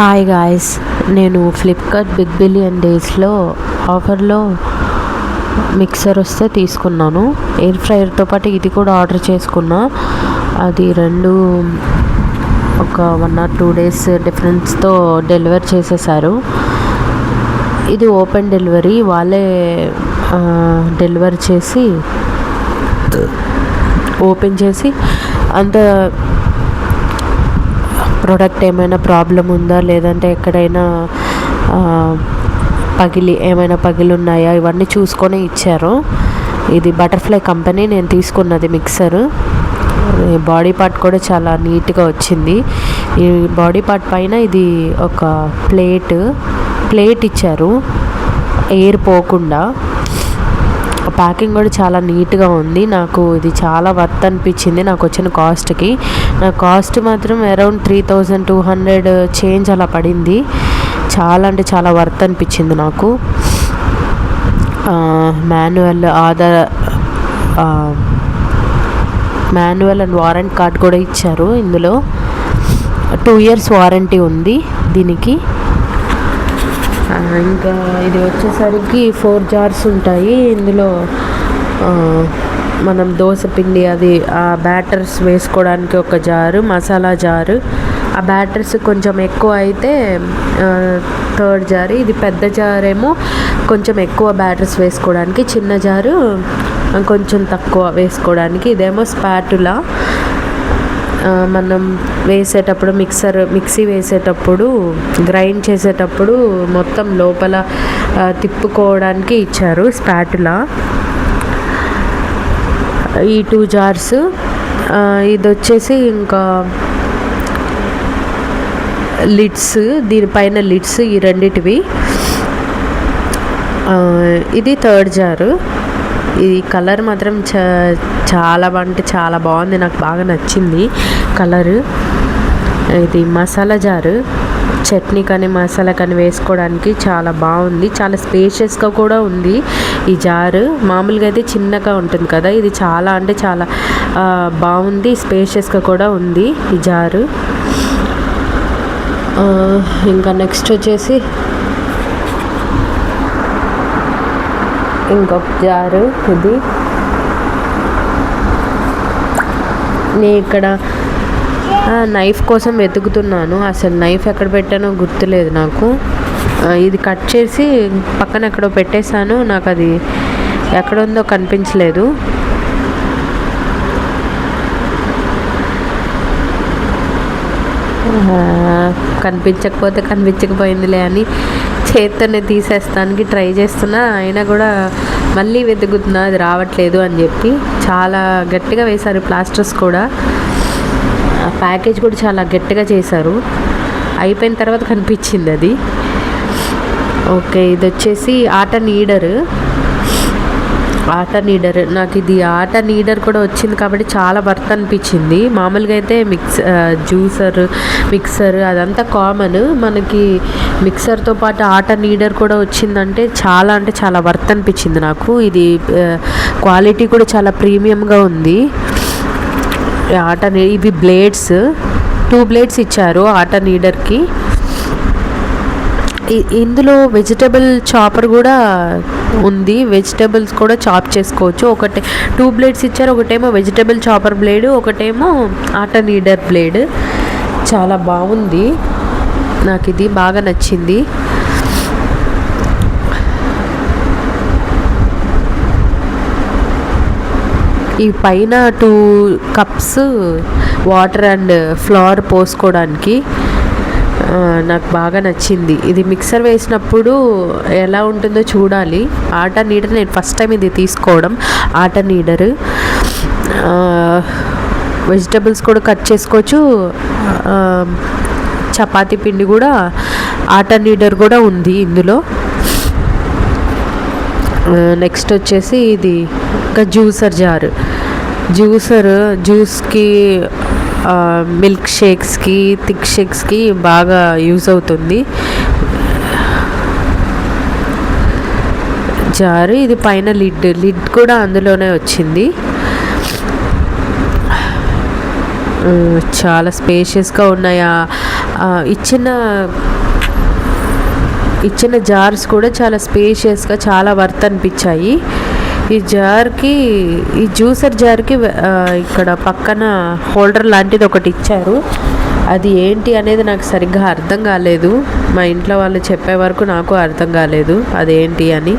Hi guys నేను Flipkart big billion డేస్లో ఆఫర్లో మిక్సర్ వస్తే తీసుకున్నాను. ఎయిర్ ఫ్రైయర్తో పాటు ఇది కూడా ఆర్డర్ చేసుకున్నా. అది రెండు ఒక వన్ ఆర్ టూ డేస్ డిఫరెన్స్తో డెలివర్ చేసేసారు. ఇది ఓపెన్ డెలివరీ వాళ్ళే డెలివర్ చేసి ఓపెన్ చేసి అంత ప్రోడక్ట్ ఏమైనా ప్రాబ్లం ఉందా? లేదంటే ఎక్కడైనా పగిలి ఏమైనా పగిలి ఉన్నాయా ఇవన్నీ చూసుకొని ఇచ్చారు. ఇది బటర్ఫ్లై కంపెనీ నేను తీసుకున్నది మిక్సర్ బాడీ పార్ట్ కూడా చాలా నీట్గా వచ్చింది. ఈ బాడీ పార్ట్ పైన ఇది ఒక ప్లేట్ ప్లేట్ ఇచ్చారు. ఎయిర్ పోకుండా. ప్యాకింగ్ కూడా చాలా నీట్గా ఉంది. నాకు ఇది చాలా వర్త్ అనిపించింది నాకు వచ్చిన కాస్ట్కి. నా కాస్ట్ మాత్రం around three thousand two hundred change అలా పడింది. చాలా అంటే చాలా వర్త్ అనిపించింది నాకు. Manual Aadhaar manual and warranty card కూడా ఇచ్చారు ఇందులో. టూ ఇయర్స్ వారంటీ ఉంది దీనికి. ఇంకా ఇది వచ్చేసరికి ఫోర్ జార్స్ ఉంటాయి. ఇందులో మనం దోశ పిండి అది ఆ బ్యాటర్స్ వేసుకోవడానికి ఒక జారు మసాలా జారు. ఆ బ్యాటర్స్ కొంచెం ఎక్కువ అయితే థర్డ్ జారు. ఇది పెద్ద జారేమో ఏమో కొంచెం ఎక్కువ బ్యాటర్స్ వేసుకోవడానికి చిన్న జారు కొంచెం తక్కువ వేసుకోవడానికి. ఇదేమో స్పాటులా. మనం వేసేటప్పుడు మిక్సర్ మిక్సీ వేసేటప్పుడు గ్రైండ్ చేసేటప్పుడు మొత్తం లోపల తిప్పుకోవడానికి ఇచ్చారు స్పాటులా. ఈ టూ జార్స్ ఇది వచ్చేసి ఇంకా లిడ్స్ దీనిపైన లిడ్స్ ఈ రెండిటివి. ఇది థర్డ్ జారు. ఈ కలర్ మాత్రం చ చాలా అంటే చాలా బాగుంది. నాకు బాగా నచ్చింది కలరు. ఇది మసాలా జారు. చట్నీ కానీ మసాలా కానీ వేసుకోవడానికి చాలా బాగుంది. చాలా స్పేషియస్గా కూడా ఉంది ఈ జారు. మామూలుగా అయితే చిన్నగా ఉంటుంది కదా. ఇది చాలా అంటే చాలా బాగుంది. స్పేషియస్గా కూడా ఉంది ఈ జారు. ఇంకా నెక్స్ట్ వచ్చేసి ఇంకొక జారు ఇది. నేను ఇక్కడ నైఫ్ కోసం వెతుకుతున్నాను. అసలు నైఫ్ ఎక్కడ పెట్టానో గుర్తులేదు నాకు. ఇది కట్ చేసి పక్కన ఎక్కడో పెట్టేశాను. నాకు అది ఎక్కడ ఉందో కనిపించలేదు కనిపించకపోతే కనిపించకపోయిందిలే అని చేత్తోనే తీసేస్తానికి ట్రై చేస్తున్నా. అయినా కూడా మళ్ళీ వెతుకుతున్నా అది రావట్లేదు అని చెప్పి. చాలా గట్టిగా వేశారు ప్లాస్టర్స్ కూడా. ప్యాకేజ్ కూడా చాలా గట్టిగా చేశారు. అయిపోయిన తర్వాత కనిపించింది అది. ఓకే ఇది వచ్చేసి ఆట నీడరు. ఆట నీడర్ నాకు ఇది ఆట నీడర్ కూడా వచ్చింది కాబట్టి చాలా వర్త్ అనిపించింది. మామూలుగా అయితే మిక్స్ జ్యూసర్ మిక్సర్ అదంతా కామన్. మనకి మిక్సర్తో పాటు ఆట నీడర్ కూడా వచ్చిందంటే చాలా అంటే చాలా వర్త్ అనిపించింది నాకు. ఇది క్వాలిటీ కూడా చాలా ప్రీమియంగా ఉంది. ఆట ఇవి బ్లేడ్స్ టూ బ్లేడ్స్ ఇచ్చారు ఆట నీడర్కి ఇందులో వెజిటబుల్ చాపర్ కూడా ఉంది. వెజిటబుల్స్ కూడా చాప్ చేసుకోవచ్చు. ఒకటి టూ బ్లేడ్స్ ఇచ్చారు. ఒకటేమో వెజిటబుల్ చాపర్ బ్లేడ్ ఒకటేమో ఆట నీడర్ బ్లేడ్ చాలా బాగుంది. నాకు ఇది బాగా నచ్చింది. ఈ పైన two cups water and flour పోసుకోవడానికి నాకు బాగా నచ్చింది. ఇది మిక్సర్ వేసినప్పుడు ఎలా ఉంటుందో చూడాలి. ఆట నీడర్ నేను ఫస్ట్ టైం ఇది తీసుకోవడం. ఆట నీడర్. వెజిటబుల్స్ కూడా కట్ చేసుకోవచ్చు. చపాతి చపాతీ పిండి కూడా ఆట నీడర్ కూడా ఉంది ఇందులో. నెక్స్ట్ వచ్చేసి ఇది ఇంకా జ్యూసర్ జారు. జ్యూసర్ జ్యూస్కి మిల్క్ షేక్స్కి థిక్ షేక్స్కి బాగా యూజ్ అవుతుంది. జారు ఇది పైన లిడ్ లిడ్ కూడా అందులోనే వచ్చింది. చాలా స్పేషియస్గా ఉన్నాయి? ఇచ్చిన ఇచ్చిన జార్స్ కూడా చాలా స్పేషియస్గా చాలా వర్త్ అనిపించాయి. ఈ జార్కి ఈ జ్యూసర్ జార్కి ఇక్కడ పక్కన హోల్డర్ లాంటిది ఒకటి ఇచ్చారు. అది ఏంటి అనేది నాకు సరిగ్గా అర్థం కాలేదు. మా ఇంట్లో వాళ్ళు చెప్పే వరకు నాకు అర్థం కాలేదు. అదేంటి అని.